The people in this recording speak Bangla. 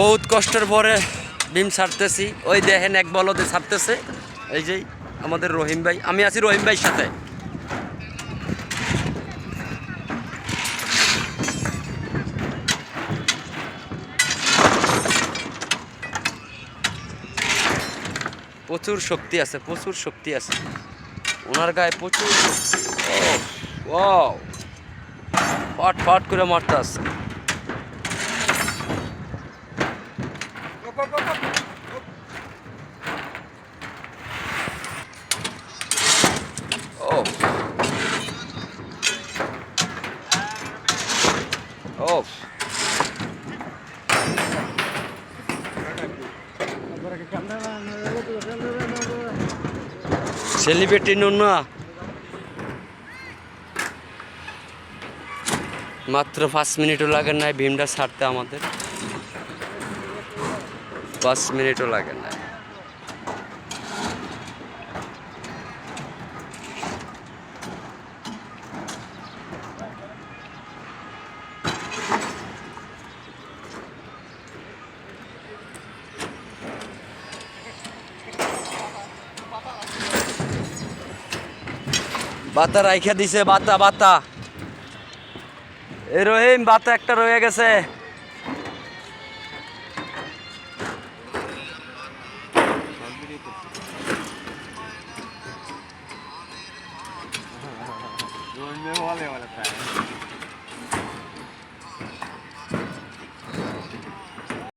বহুত কষ্টের পরে ডিম ছাড়তেছি। ওই দেখেন এক বলদে ছাড়তেছে। এই যে আমাদের রহিম ভাই। আমি আছি রহিম ভাইয়ের সাথে। প্রচুর শক্তি আছে, প্রচুর শক্তি আছে। ওনার গায়ে প্রচুর ও ফাট ফাট করে মারতে আছে ও সেলিব্রিটি না মাত্র পাঁচ মিনিটও লাগে না ভীমটা ছাড়তে আমাদের। পাঁচ মিনিটও লাগে না। বাতা রাইখা দিছে, বাতা বাতা। এ রহিম, বাতা একটা রয়ে গেছে। โดนไม่ว่าเลยว่ะแต่